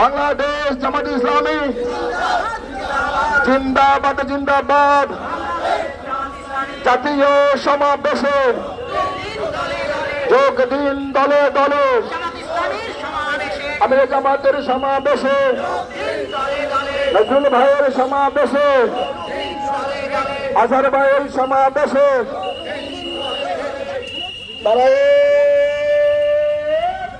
বাংলাদেশ জামাত ইসলামী। জিন্দাবাদ জিন্দাবাদ। জাতীয় সমাবেশে যোগ দিন দলে দলে। আমির জামাতের সমাবেশে, নজরুল ভাইয়ের সমাবেশে, আজহার ভাইয়ের সমাবেশে। তারা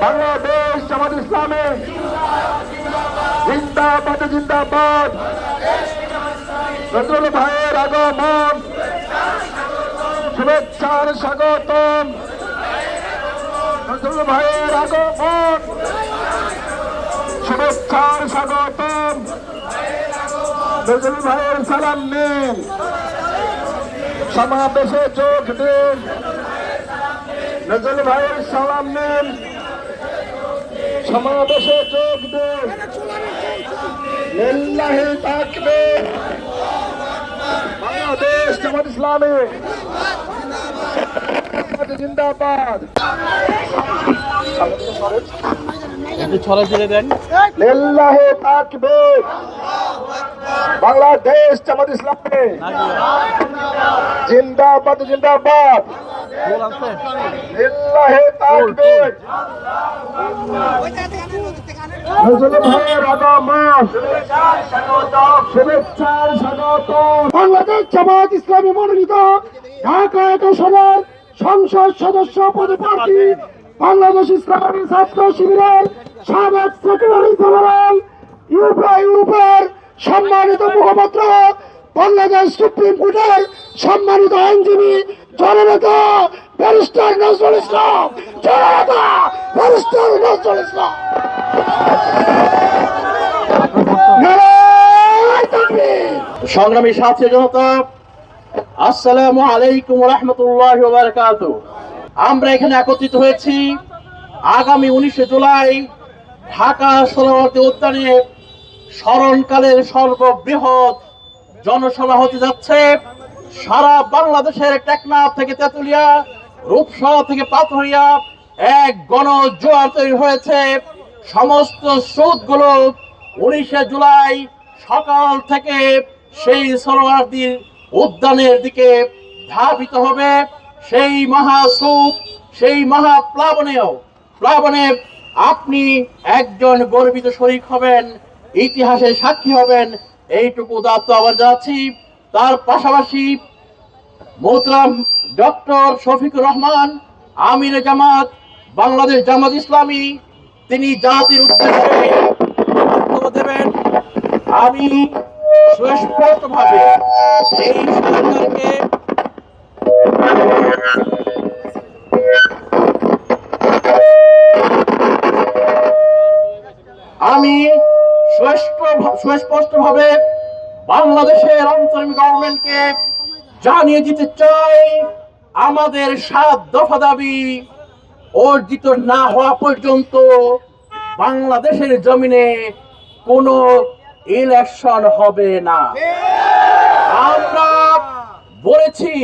বাংলাদেশ, জামাত ইসলামে। জিন্দাবাদ জিন্দাবাদ। নজরুল ভাইয়ের আগমন। শুভেচ্ছার স্বাগতম। নজরুল ভাইয়ের আগমন। শুভেচ্ছার স্বাগতম। নজরুল ভাইয়ের সালাম নিন। সমাবেশে যোগ দিন। নজরুল ভাইয়ের সালাম নিন। সমাবেশে যোগ দিন লিল্লাহি তাকবীর। বাংলাদেশ জামাত ইসলামী। জিন্দাবাদ। একটু ছড়া ছেড়ে দেন। লিল্লাহি তাকবীর। বাংলাদেশ জামাত ইসলামী। জিন্দাবাদ জিন্দাবাদ। বাংলাদেশ জামাত ইসলামী মনোনীত ঢাকা একাশনের সংসদ সদস্য পদপ্রার্থী বাংলাদেশ ইসলামী ছাত্র শিবিরের সাবেক সেক্রেটারি জেনারেল ইউপা ইউপের সম্মানিত মুখপাত্র বাংলাদেশ সুপ্রিম কোর্টের সম্মানিত আইনজীবী জননেতা ব্যারিস্টার নজরুল ইসলাম। জননেতা ব্যারিস্টার নজরুল ইসলাম। সংগ্রামী সাথী জনতা, আসসালামু আলাইকুম রহমতুল্লাহ বারকাত আমরা এখানে একত্রিত হয়েছি আগামী উনিশে জুলাই ঢাকা সরবর্তী উদ্যানে স্মরণকালের সর্ববৃহৎ জনসভা হতে যাচ্ছে। সারা বাংলাদেশের টেকনাফ থেকে তেতুলিয়া, রূপসা থেকে পাথরিয়া এক গণ জোয়ার তৈরি হয়েছে। সমস্ত স্রোতগুলো উনিশে জুলাই সকাল থেকে সেই সরোয়ারদির উদ্যানের দিকে ধাবিত হবে। সেই মহাস্রোত সেই মহা মহাপ্লাবনেও, প্লাবনে আপনি একজন গর্বিত শরিক হবেন, ইতিহাসে সাক্ষী হবেন এইটুকু দায়িত্ব আবার যাচ্ছি তার পাশাপাশি মোহতরাম ডক্টর শফিকুর রহমান, আমির জামাত, বাংলাদেশ জামাত ইসলামী, তিনি জাতির উদ্দেশ্যে দেবেন। আমি সুস্পষ্টভাবে এই সরকারকে সুস্পষ্ট ভাবে বাংলাদেশের অন্তরিম গভর্নমেন্টকে জানিয়ে দিতে চাই, আমাদের সাত দফা দাবি অর্জিত না হওয়া পর্যন্ত বাংলাদেশের জমিনে কোনো ইলেকশন হবে না। আমরা বলেছি,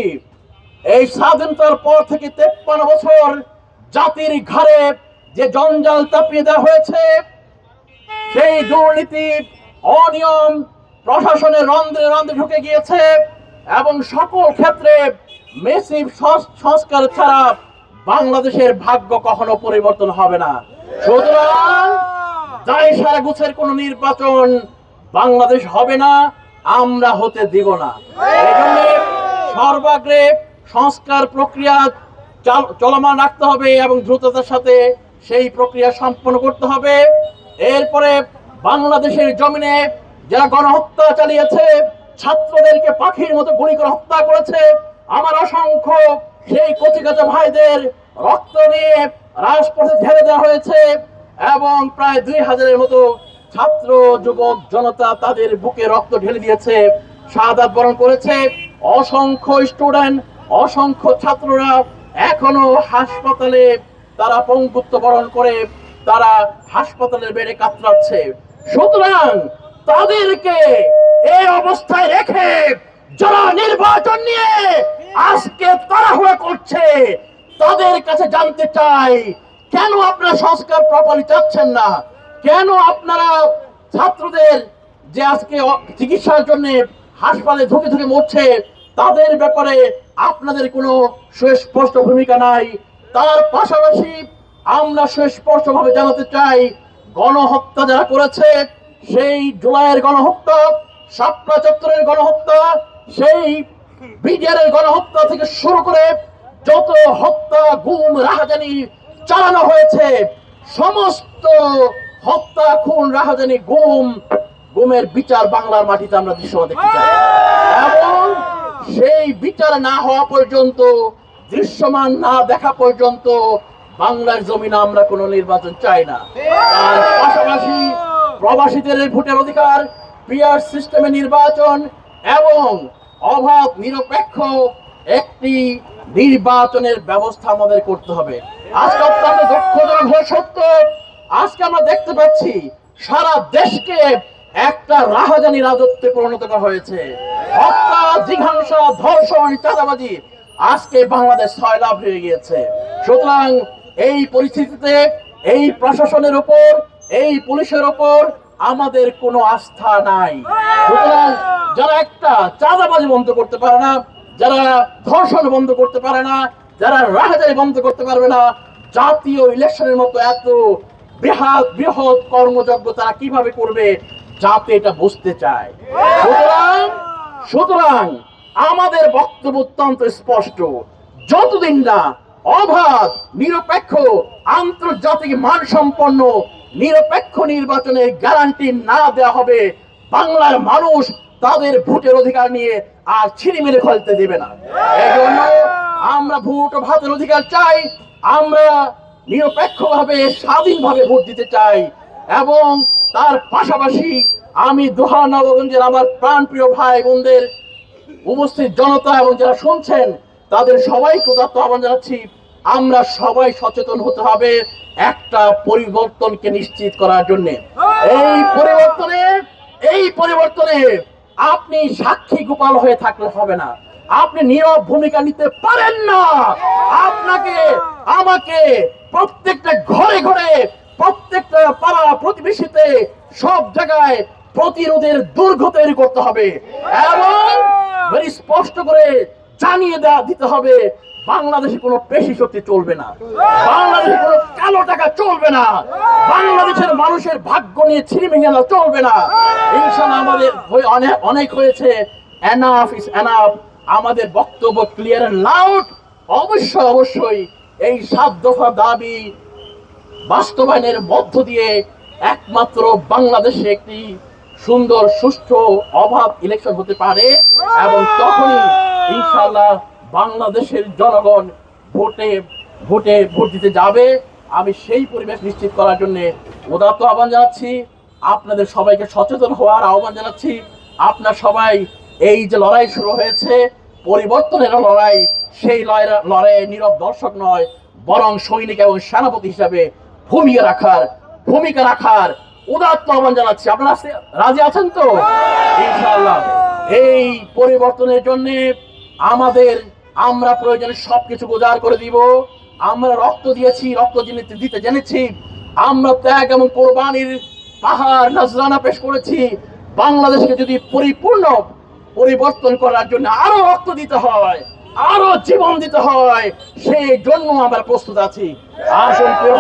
এই স্বাধীনতার পর থেকে তেপ্পান্ন বছর জাতির ঘাড়ে যে জঞ্জাল চাপিয়ে দেওয়া হয়েছে, সেই দুর্নীতি অনিয়ম প্রশাসনের রন্ধ্রে রন্ধ্রে ঢুকে গিয়েছে এবং সকল ক্ষেত্রে মেসিভ সংস্কার ছাড়া বাংলাদেশের ভাগ্য কখনো পরিবর্তন হবে না। সুতরাং যাই সারা গুছের কোন নির্বাচন বাংলাদেশ হবে না, আমরা হতে দিব না। সর্বাগ্রে সংস্কার প্রক্রিয়া চাল- চলমান রাখতে হবে এবং দ্রুততার সাথে সেই প্রক্রিয়া সম্পন্ন করতে হবে। এরপরে বাংলাদেশের জমিনে যারা গণহত্যা চালিয়েছে, ছাত্রদেরকে পাখির মতো গুলি করে হত্যা করেছে, আমার অসংখ্য সেই কচিকাচা ভাইদের রক্ত নিয়ে রাজপথে ঢেলে দেওয়া হয়েছে এবং প্রায় দুই হাজারের মতো ছাত্র, যুবক, জনতা তাদের বুকে রক্ত ঢেলে দিয়েছে শাহাদাত বরণ করেছে। অসংখ্য স্টুডেন্ট, অসংখ্য ছাত্ররা এখনও হাসপাতালে তারা পঙ্গুত্ব বরণ করে, তারা হাসপাতালের বেডে কাতরাচ্ছে। সুতরাং তাদেরকে এই অবস্থায় রেখে যারা নির্বাচন নিয়ে আজকে তাড়াহুড়া করছে। তাদের কাছে জানতে চাই, কেন আপনারা সংস্কার প্রপারলি চাচ্ছেন না? কেন আপনারা ছাত্রদের যে আজকে চিকিৎসার জন্য হাসপাতালে ধুকে ধুকে মরছে, তাদের ব্যাপারে আপনাদের কোনো সুস্পষ্ট ভূমিকা নাই? তার পাশাপাশি আমরা সুস্পষ্ট ভাবে জানাতে চাই গণহত্যা যারা করেছে, সেই জুলাইয়ের গণহত্যা, শাপলা চত্বরের গণহত্যা, সেই বিডিআরের গণহত্যা থেকে শুরু করে যত হত্যা, গুম, রাহাজানি চালানো হয়েছে, সমস্ত হত্যা, খুন, রাহাজানি, গুম, গুমের বিচার বাংলার মাটিতে আমরা দৃশ্য চাই। এবং সেই বিচার না হওয়া পর্যন্ত, দৃশ্যমান না দেখা পর্যন্ত বাংলার জমিনে আমরা কোনো নির্বাচন চাই না। তার পাশাপাশি প্রবাসীদের ভোটের অধিকার পিয়ার সিস্টেমে নির্বাচন এবং অবাধ নিরপেক্ষ একটি নির্বাচনের ব্যবস্থা আমাদের করতে হবে। আজকে অত্যন্ত হয়ে সত্য আজকে আমরা দেখতে পাচ্ছি, সারা দেশকে একটা রাহাজানি রাজত্বে পরিণত করা হয়েছে। হত্যা, জিঘাংসা, ধর্ষণ, চাঁদাবাজি আজকে বাংলাদেশ সয়লাভ হয়ে গিয়েছে। সুতরাং এই পরিস্থিতিতে এই প্রশাসনের উপর, এই পুলিশের উপর আমাদের কোনো আস্থা নাই। সুতরাং যারা একটা চাঁদাবাজি বন্ধ করতে পারে না, যারা ধর্ষণ বন্ধ করতে পারে না, যারা রাহাজানি বন্ধ করতে পারবে না, জাতীয় ইলেকশনের মতো এত বৃহৎ বৃহৎ কর্মযজ্ঞ তারা কীভাবে করবে, যাতে এটা বুঝতে চায়। সুতরাং সুতরাং আমাদের বক্তব্য অত্যন্ত স্পষ্ট। যতদিন না অবাধ নিরপেক্ষ আন্তর্জাতিক মানসম্পন্ন নিরপেক্ষ নির্বাচনের গ্যারান্টি না দেওয়া হবে। বাংলার মানুষ তাদের ভোটের অধিকার নিয়ে আর ছিনিমিনি খেলতে দেবে না। এই জন্য আমরা ভোট ও ভাতের অধিকার চাই আমরা নিরপেক্ষভাবে স্বাধীনভাবে ভোট দিতে চাই এবং তার পাশাপাশি আমি দোহা নবগঞ্জের আমার প্রাণপ্রিয় ভাই বোনদের উপস্থিত জনতা এবং যারা শুনছেন তাদের সবাইকে উদাত্ত আহ্বান জানাচ্ছি, আমরা সবাই সচেতন হতে হবে একটা পরিবর্তনকে নিশ্চিত করার জন্য। এই পরিবর্তনে এই পরিবর্তনে আপনি সাক্ষী গোপাল হয়ে থাকলে হবে না। আপনি নীরব ভূমিকা নিতে পারেন না। আপনাকে, আমাকে প্রত্যেকটা ঘরে ঘরে, প্রত্যেকটা পাড়া প্রতিবেশীতে সব জায়গায় প্রতিরোধের দুর্গ তৈরি করতে হবে। এবং স্পষ্ট করে জানিয়ে দেওয়া দিতে হবে, বাংলাদেশে কোনো পেশি শক্তি চলবে না। বাংলাদেশে কোনো কালো টাকা চলবে না। বাংলাদেশের মানুষের ভাগ্য নিয়ে ছিনিমিনি খেলা চলবে না। ইনশাল্লাহ আমাদের অনেক অনেক হয়েছে। এনাফ ইজ এনাফ আমাদের বক্তব্য ক্লিয়ার এন্ড লাউড অবশ্যই অবশ্যই এই সাত দফা দাবি বাস্তবায়নের মধ্য দিয়ে একমাত্র বাংলাদেশে একটি সুন্দর, সুষ্ঠু, অবাধ ইলেকশন হতে পারে। এবং তখনই ইনশাল্লাহ বাংলাদেশের জনগণ ভোটে ভোটে ভোট দিতে যাবে। আমি সেই পরিবেশ নিশ্চিত করার জন্য উদাত্ত আহ্বান জানাচ্ছি। আপনাদের সবাইকে সচেতন হওয়ার আহ্বান জানাচ্ছি। আপনার সবাই এই যে লড়াই শুরু হয়েছে, পরিবর্তনের লড়াই, সেই লড়াই- লড়াইয়ে নীরব দর্শক নয়, বরং সৈনিক এবং সেনাপতি হিসাবে ভূমিকা রাখার ভূমিকা রাখার উদাত্ত আহ্বান জানাচ্ছি। আপনারা রাজি আছেন তো? ইনশাআল্লাহ। এই পরিবর্তনের জন্য আমাদের, আমরা প্রয়োজনে সবকিছু উজাড় করে দিব। আমরা রক্ত দিয়েছি, রক্ত দিতে জেনেছি। আমরা ত্যাগ এবং কোরবানির পাহাড়, নজরানা পেশ করেছি। বাংলাদেশকে যদি পরিপূর্ণ পরিবর্তন করার জন্য আরও রক্ত দিতে হয়, আরও জীবন দিতে হয়, সেই জন্য আমরা প্রস্তুত আছি।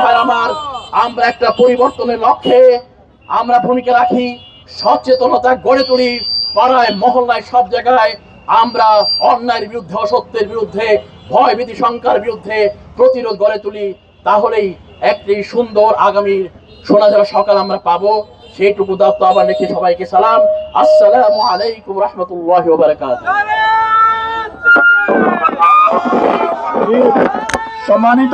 ভাই আমার, আমরা একটা পরিবর্তনের লক্ষ্যে আমরা ভূমিকা রাখি, সচেতনতা গড়ে তুলি। পাড়ায়, মহল্লায়, সব জায়গায় আমরা অন্যায়ের বিরুদ্ধে, অসত্যের বিরুদ্ধে ভয় ভীতি শঙ্কার বিরুদ্ধে প্রতিরোধ গড়ে তুলি, তাহলেই একটি সুন্দর আগামী সোনা যারা সকাল আমরা পাবো। সেইটুকু দায়িত্ব আবার রেখে সবাইকে সালাম। আসসালামু আলাইকুম রহমতুল্লাহ সম্মানিত